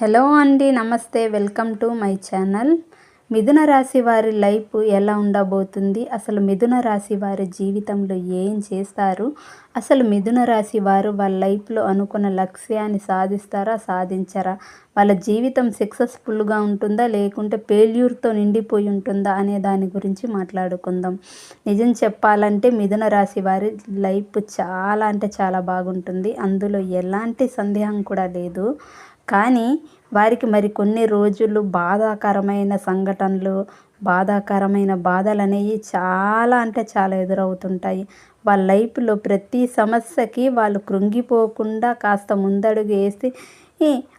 Hello అండి నమస్తే welcome to my channel. మిథున రాశి వారి లైఫ్ ఎలా ఉండబోతుంది? అసలు మిథున రాశి వారి జీవితంలో ఏం చేస్తారు? అసలు మిథున రాశి వారు వాళ్ళ లైఫ్లో అనుకున్న లక్ష్యాన్ని సాధిస్తారా సాధించరా? వాళ్ళ జీవితం సక్సెస్ఫుల్గా ఉంటుందా లేకుంటే ఫెయిల్యూర్తో నిండిపోయి ఉంటుందా అనే దాని గురించి మాట్లాడుకుందాం. నిజం చెప్పాలంటే మిథున రాశి వారి లైఫ్ చాలా అంటే చాలా బాగుంటుంది. అందులో ఎలాంటి సందేహం కూడా లేదు. కానీ వారికి మరి కొన్ని రోజులు బాధాకరమైన సంఘటనలు బాధాకరమైన బాధలు అనేవి చాలా అంటే చాలా ఎదురవుతుంటాయి. వాళ్ళ లైఫ్లో ప్రతి సమస్యకి వాళ్ళు కృంగిపోకుండా కాస్త ముందడుగు వేసి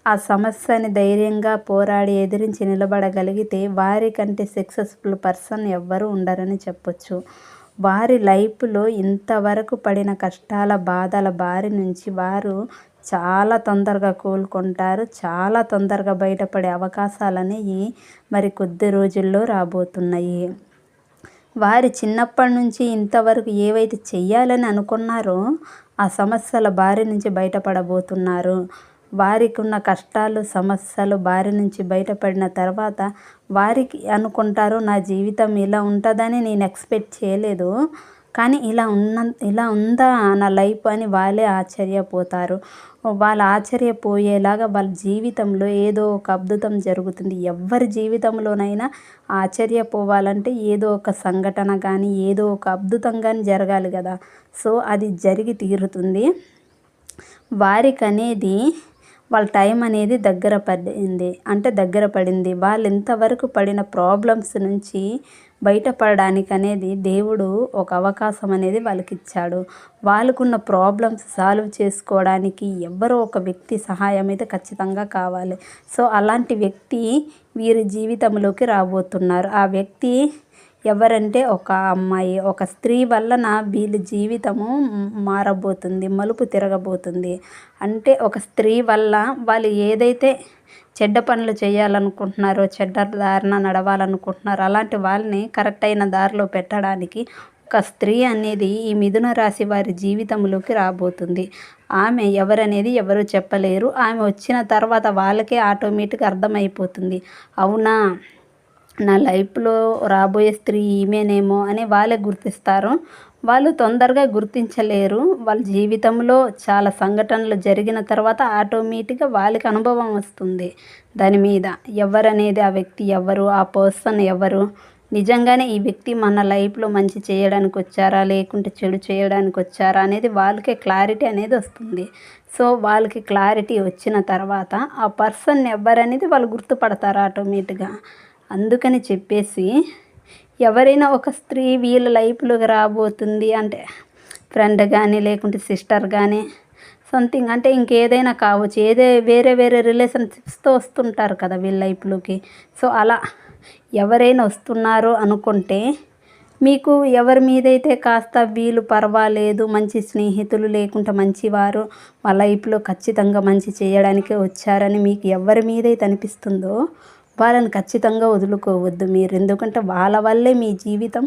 ఆ సమస్యని ధైర్యంగా పోరాడి ఎదిరించి నిలబడగలిగితే వారికంటే సక్సెస్ఫుల్ పర్సన్ ఎవ్వరూ ఉండరని చెప్పొచ్చు. వారి లైఫ్లో ఇంతవరకు పడిన కష్టాల బాధల బారి నుంచి వారు చాలా తొందరగా కోలుకుంటారు. చాలా తొందరగా బయటపడే అవకాశాలనేవి మరి కొద్ది రోజుల్లో రాబోతున్నాయి. వారి చిన్నప్పటి నుంచి ఇంతవరకు ఏవైతే చెయ్యాలని అనుకున్నారో ఆ సమస్యల బారి నుంచి బయటపడబోతున్నారు. వారికి ఉన్న కష్టాలు సమస్యలు బారి నుంచి బయటపడిన తర్వాత వారికి అనుకుంటారు నా జీవితం ఇలా ఉంటుందని నేను ఎక్స్పెక్ట్ చేయలేదు. కానీ ఇలా ఉన్న ఇలా ఉందా నా లైఫ్ అని వాళ్ళే ఆశ్చర్యపోతారు. వాళ్ళు ఆశ్చర్యపోయేలాగా వాళ్ళ జీవితంలో ఏదో ఒక అద్భుతం జరుగుతుంది. ఎవరి జీవితంలోనైనా ఆశ్చర్యపోవాలంటే ఏదో ఒక సంఘటన కానీ ఏదో ఒక అద్భుతం కానీ జరగాలి కదా. సో అది జరిగి తీరుతుంది. వారికి అనేది వాళ్ళ టైం అనేది దగ్గర పడింది. అంటే దగ్గర పడింది. వాళ్ళు ఇంతవరకు పడిన ప్రాబ్లమ్స్ నుంచి బయటపడడానికి అనేది దేవుడు ఒక అవకాశం అనేది వాళ్ళకి ఇచ్చాడు వాళ్ళకున్న ప్రాబ్లమ్స్ సాల్వ్ చేసుకోవడానికి ఎవరో ఒక వ్యక్తి సహాయం అయితే ఖచ్చితంగా కావాలి. సో అలాంటి వ్యక్తి వీరి జీవితంలోకి రాబోతున్నారు. ఆ వ్యక్తి ఎవరంటే ఒక అమ్మాయి. ఒక స్త్రీ వలన వీళ్ళ జీవితము మారబోతుంది మలుపు తిరగబోతుంది. అంటే ఒక స్త్రీ వల్ల వాళ్ళు ఏదైతే చెడ్డ పనులు చేయాలనుకుంటున్నారో చెడ్డ దారిన నడవాలనుకుంటున్నారో అలాంటి వాళ్ళని కరెక్ట్ అయిన దారిలో పెట్టడానికి ఒక స్త్రీ అనేది ఈ మిథున రాశి వారి జీవితంలోకి రాబోతుంది. ఆమె ఎవరనేది ఎవరు చెప్పలేరు. ఆమె వచ్చిన తర్వాత వాళ్ళకే ఆటోమేటిక్ అర్థమైపోతుంది. అవునా? నా లైఫ్లో రాబోయే స్త్రీ ఈమెనేమో అని వాళ్ళే గుర్తిస్తారు. వాళ్ళు తొందరగా గుర్తించలేరు. వాళ్ళ జీవితంలో చాలా సంఘటనలు జరిగిన తర్వాత ఆటోమేటిక్గా వాళ్ళకి అనుభవం వస్తుంది. దాని మీద ఎవరనేది ఆ వ్యక్తి ఎవరు? ఆ పర్సన్ ఎవరు? నిజంగానే ఈ వ్యక్తి మన లైఫ్లో మంచి చేయడానికి వచ్చారా? లేకుంటే చెడు చేయడానికి వచ్చారా? అనేది వాళ్ళకే క్లారిటీ అనేది వస్తుంది. సో వాళ్ళకి క్లారిటీ వచ్చిన తర్వాత ఆ పర్సన్ ఎవరనేది వాళ్ళు గుర్తుపడతారు ఆటోమేటిక్గా. అందుకని చెప్పేసి ఎవరైనా ఒక స్త్రీ వీళ్ళ లైఫ్లోకి రాబోతుంది అంటే ఫ్రెండ్ కానీ లేకుంటే సిస్టర్ కానీ సంథింగ్ అంటే ఇంకేదైనా కావచ్చు. ఏదే వేరే వేరే రిలేషన్షిప్స్తో వస్తుంటారు కదా వీళ్ళ లైఫ్లోకి. సో అలా ఎవరైనా వస్తున్నారో అనుకుంటే మీకు ఎవరి మీదైతే కాస్త వీలు పర్వాలేదు మంచి స్నేహితులు లేకుంటే మంచివారు మా లైఫ్లో ఖచ్చితంగా మంచి చేయడానికే వచ్చారని మీకు ఎవరి మీదైతే అనిపిస్తుందో వాళ్ళని ఖచ్చితంగా వదులుకోవద్దు మీరు. ఎందుకంటే వాళ్ళ వల్లే మీ జీవితం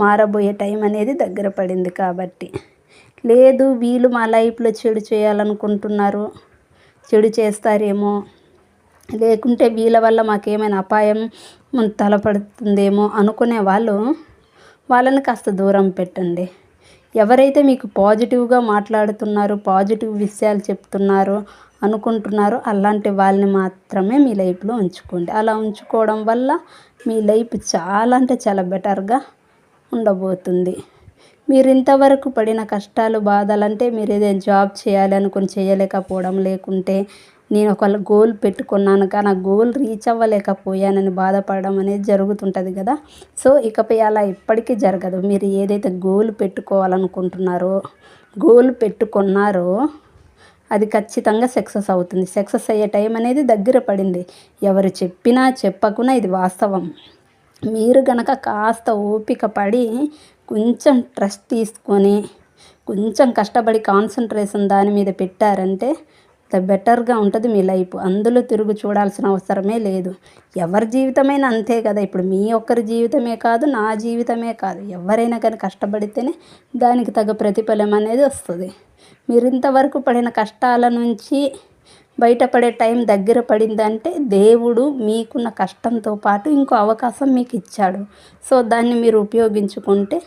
మారబోయే టైం అనేది దగ్గర పడింది కాబట్టి. లేదు వీళ్ళు మా లైఫ్లో చెడు చేయాలనుకుంటున్నారు చెడు చేస్తారేమో. లేకుంటే వీళ్ళ వల్ల మాకేమైనా అపాయం తలపడుతుందేమో అనుకునే వాళ్ళు వాళ్ళని కాస్త దూరం పెట్టండి. ఎవరైతే మీకు పాజిటివ్గా మాట్లాడుతున్నారో పాజిటివ్ విషయాలు చెప్తున్నారో అనుకుంటున్నారో అలాంటి వాళ్ళని మాత్రమే మీ లైఫ్లో ఉంచుకోండి. అలా ఉంచుకోవడం వల్ల మీ లైఫ్ చాలా అంటే చాలా బెటర్గా ఉండబోతుంది. మీరు ఇంతవరకు పడిన కష్టాలు బాధలంటే మీరు ఏదైనా జాబ్ చేయాలి అనుకుని చేయలేకపోవడం లేకుంటే నేను ఒక గోల్ పెట్టుకున్నాను కానీ ఆ గోల్ రీచ్ అవ్వలేకపోయానని బాధపడడం అనేది జరుగుతుంటుంది కదా. సో ఇకపై అలా ఇప్పటికీ జరగదు. మీరు ఏదైతే గోల్ పెట్టుకోవాలనుకుంటున్నారో గోల్ పెట్టుకున్నారో అది ఖచ్చితంగా సక్సెస్ అవుతుంది. సక్సెస్ అయ్యే టైం అనేది దగ్గర పడింది. ఎవరు చెప్పినా చెప్పకున్నా ఇది వాస్తవం. మీరు గనక కాస్త ఓపిక పడి కొంచెం ట్రస్ట్ తీసుకొని కొంచెం కష్టపడి కాన్సన్ట్రేషన్ దాని మీద పెట్టారంటే బెటర్గా ఉంటుంది మీ లైఫ్. అందులో తిరుగు చూడాల్సిన అవసరమే లేదు. ఎవరి జీవితమైనా అంతే కదా. ఇప్పుడు మీ ఒక్కరి జీవితమే కాదు నా జీవితమే కాదు. ఎవరైనా కానీ కష్టపడితేనే దానికి తగ్గ ప్రతిఫలం అనేది వస్తుంది. మీరు ఇంతవరకు పడిన కష్టాల నుంచి బయటపడే టైం దగ్గర పడిందంటే దేవుడు మీకున్న కష్టంతో పాటు ఇంకో అవకాశం మీకు ఇచ్చాడు సో దాన్ని మీరు ఉపయోగించుకుంటే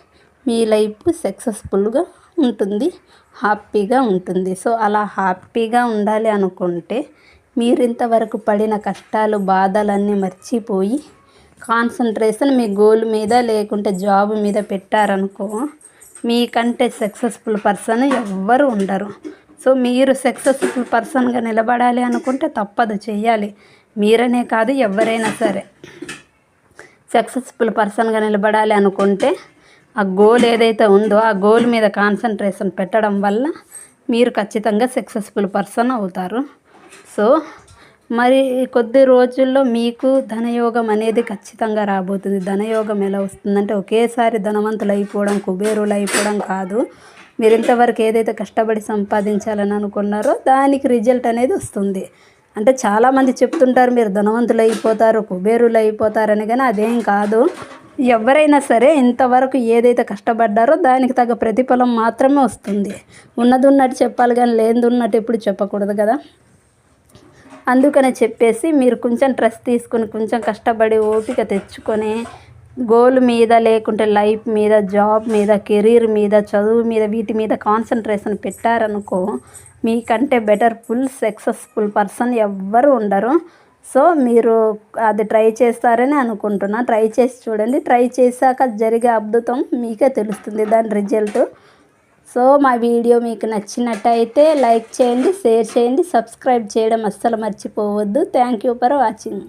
మీ లైఫ్ సక్సెస్ఫుల్గా ఉంటుంది హ్యాపీగా ఉంటుంది. సో అలా హ్యాపీగా ఉండాలి అనుకుంటే మీరు ఇంతవరకు పడిన కష్టాలు బాధలన్నీ మర్చిపోయి కాన్సన్ట్రేషన్ మీ గోల్ మీద లేకుంటే జాబ్ మీద పెట్టారనుకో మీకంటే సక్సెస్ఫుల్ పర్సన్ ఎవ్వరు ఉండరు. సో మీరు సక్సెస్ఫుల్ పర్సన్గా నిలబడాలి అనుకుంటే తప్పదు చేయాలి మీరనే కాదు ఎవరైనా సరే. సక్సెస్ఫుల్ పర్సన్గా నిలబడాలి అనుకుంటే ఆ గోల్ ఏదైతే ఉందో ఆ గోల్ మీద కాన్సన్ట్రేషన్ పెట్టడం వల్ల మీరు ఖచ్చితంగా సక్సెస్ఫుల్ పర్సన్ అవుతారు. సో మరి కొద్ది రోజుల్లో మీకు ధనయోగం అనేది ఖచ్చితంగా రాబోతుంది. ధనయోగం ఎలా వస్తుందంటే ఒకేసారి ధనవంతులు అయిపోవడం కుబేరులు అయిపోవడం కాదు. మీరు ఇంతవరకు ఏదైతే కష్టపడి సంపాదించాలని అనుకున్నారో దానికి రిజల్ట్ అనేది వస్తుంది. అంటే చాలామంది చెప్తుంటారు మీరు ధనవంతులు అయిపోతారు కుబేరులు అయిపోతారని కానీ అదేం కాదు. ఎవరైనా సరే ఇంతవరకు ఏదైతే కష్టపడ్డారో దానికి తగ్గ ప్రతిఫలం మాత్రమే వస్తుంది. ఉన్నది ఉన్నట్టు చెప్పాలి కానీ లేనిది ఉన్నట్టు ఎప్పుడు చెప్పకూడదు కదా. అందుకనే చెప్పేసి మీరు కొంచెం స్ట్రెస్ తీసుకొని కొంచెం కష్టపడి ఓపిక తెచ్చుకొని గోల్ మీద లేకుంటే లైఫ్ మీద జాబ్ మీద కెరీర్ మీద చదువు మీద వీటి మీద కాన్సన్ట్రేషన్ పెట్టారనుకో మీకంటే బెటర్ ఫుల్ సక్సెస్ఫుల్ పర్సన్ ఎవ్వరు ఉండరు. సో మీరు అది ట్రై చేస్తారని అనుకుంటున్నా. ట్రై చేసి చూడండి. ట్రై చేశాక జరిగే అద్భుతం మీకే తెలుస్తుంది. దాని రిజల్ట్ సో మా వీడియో మీకు నచ్చినట్టయితే లైక్ చేయండి షేర్ చేయండి సబ్స్క్రైబ్ చేయడం అస్సలు మర్చిపోవద్దు. Thank you for watching